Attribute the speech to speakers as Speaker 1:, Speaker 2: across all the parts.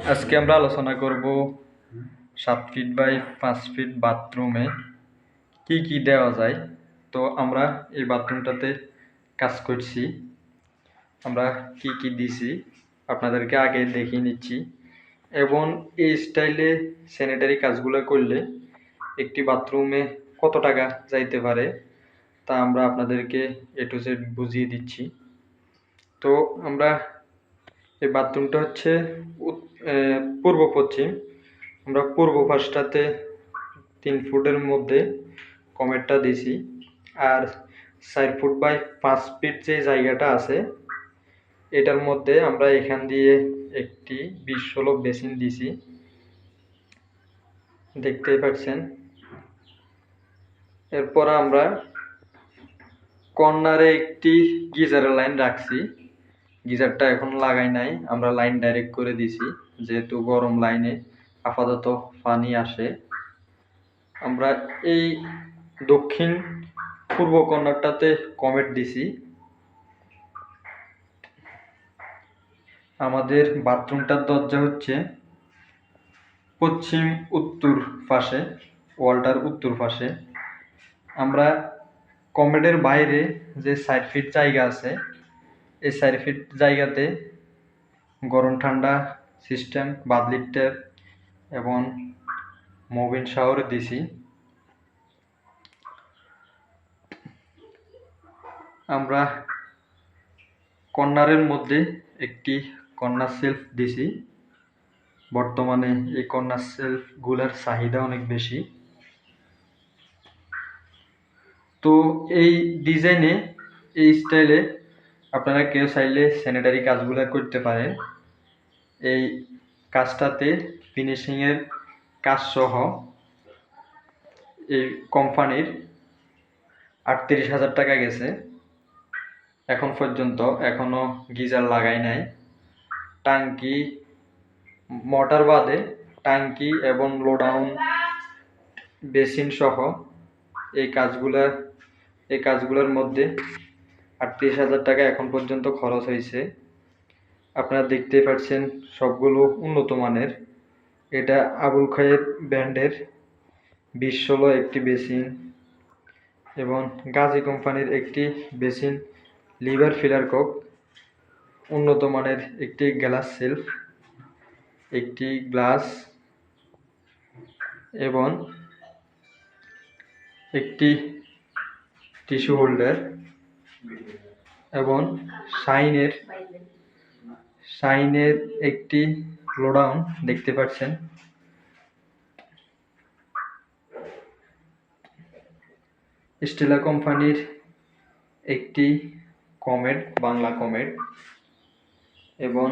Speaker 1: আজকে আমরা আলোচনা করব সাত ফিট বাই পাঁচ ফিট বাথরুমে কি কি দেওয়া যায়। তো আমরা এই বাথরুমটাতে কাজ করছি। আমরা কি কি দিছি আপনাদেরকে আগে দেখিয়ে নিচ্ছি। এবং এই স্টাইলে স্যানিটারি কাজগুলো করলে একটি বাথরুমে কত টাকা যাইতে পারে তা আমরা আপনাদেরকে এ টু জেড বুঝিয়ে দিচ্ছি। তো আমরা এই বাথরুমটা হচ্ছে পূর্ব পশ্চিম। আমরা পূর্ব পাশটাতে তিন ফুটের মধ্যে কমেটটা দিছি। আর চার ফুট বাই পাঁচ ফিট যে জায়গাটা আছে, এটার মধ্যে আমরা এখান দিয়ে একটি বিশ ষোলো বেসিন দিছি। দেখতেই পাচ্ছেন। এরপর আমরা কর্নারে একটি গিজারের লাইন রাখছি। গিজারটা এখন লাগাই নাই, আমরা লাইন ডাইরেক্ট করে দিছি, যেহেতু গরম লাইনে আপাতত পানি আসে। আমরা এই দক্ষিণ পূর্ব কর্নারটাতে কমেট দিছি। আমাদের বাথরুমটার দরজা হচ্ছে পশ্চিম উত্তর পাশে, ওয়ালটার উত্তর পাশে। আমরা কমেডের বাইরে যে সাইড ফিট জায়গা আছে এই সাইড ফিট জায়গাতে গরম ঠান্ডা সিস্টেম বাদলির ট্যাপ এবং মোবিন শাওয়ার দিছি। আমরা কর্নারের মধ্যে একটি কর্নার সেলফ দিছি। বর্তমানে এই কর্নার সেলফগুলোর চাহিদা অনেক বেশি। তো এই ডিজাইনে এই স্টাইলে আপনারা কেউ চাইলে স্যানিটারি কাজগুলো করতে পারেন। এই কাজটাতে ফিনিশিংয়ের কাজ সহ এই কোম্পানির আটত্রিশ হাজার টাকা গেছে। এখন পর্যন্ত এখনও গিজার লাগাই নাই। টাঙ্কি মোটর বাদে টাঙ্কি এবং লোডাউন বেসিন সহ এই কাজগুলা, এই কাজগুলোর মধ্যে আটত্রিশ হাজার টাকা এখন পর্যন্ত খরচ হয়েছে। আপনারা দেখতেই পাচ্ছেন সবগুলো উন্নত মানের। এটা আবুল খায়ের ব্র্যান্ডের বিশ ষোলো একটি বেসিন এবং গাজী কোম্পানির একটি বেসিন লিভার ফিলার কক। উন্নত মানের একটি গ্লাস সেলফ, একটি গ্লাস এবং একটি টিস্যু হোল্ডার। এবং শাইনের শাইনের একটি লোডাউন দেখতে পাচ্ছেন। স্টেলা কোম্পানির একটি কমেট বাংলা কমেট এবং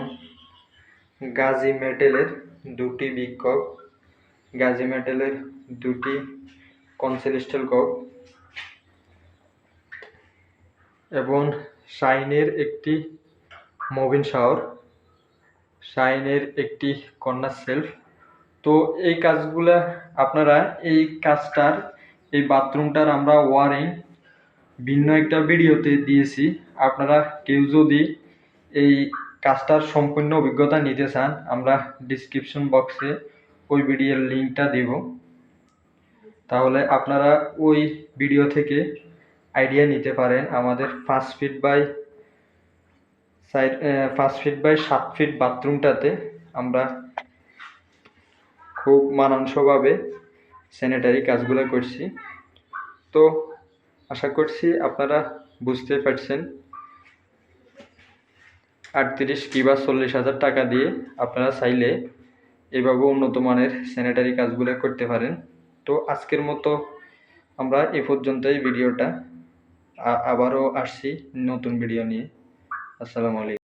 Speaker 1: গাজী মেটেলের দুটি বিক্ষোভ গাজী মেটেলের দুটি কনসেলিস্টাল কক এবং শাইনের একটি মোবিন শাওয়ার শাইনের একটি কর্নার সেলফ। তো এই কাজগুলা আপনারা এই কাজটার, এই বাথরুমটার আমরা ওয়ারিং ভিন্ন একটা ভিডিওতে দিয়েছি। আপনারা কেউ যদি এই কাজটার সম্পূর্ণ অভিজ্ঞতা নিতে চান, আমরা ডিসক্রিপশন বক্সে ওই ভিডিওর লিঙ্কটা দিব। তাহলে আপনারা ওই ভিডিও থেকে আইডিয়া নিতে পারেন। আমাদের পাঁচ ফিট বাই সাইড পাঁচ ফিট বাই সাত ফিট বাথরুমটাতে আমরা খুব মানানসভাবে স্যানিটারি কাজগুলো করছি। তো আশা করছি আপনারা বুঝতে পারছেন। আটত্রিশ কিংবা চল্লিশ হাজার টাকা দিয়ে আপনারা চাইলে এভাবে উন্নত মানের স্যানিটারি কাজগুলো করতে পারেন। তো আজকের মতো আমরা এ পর্যন্তই ভিডিওটা। আবারও আসছি নতুন ভিডিও নিয়ে। আসসালামু আলাইকুম।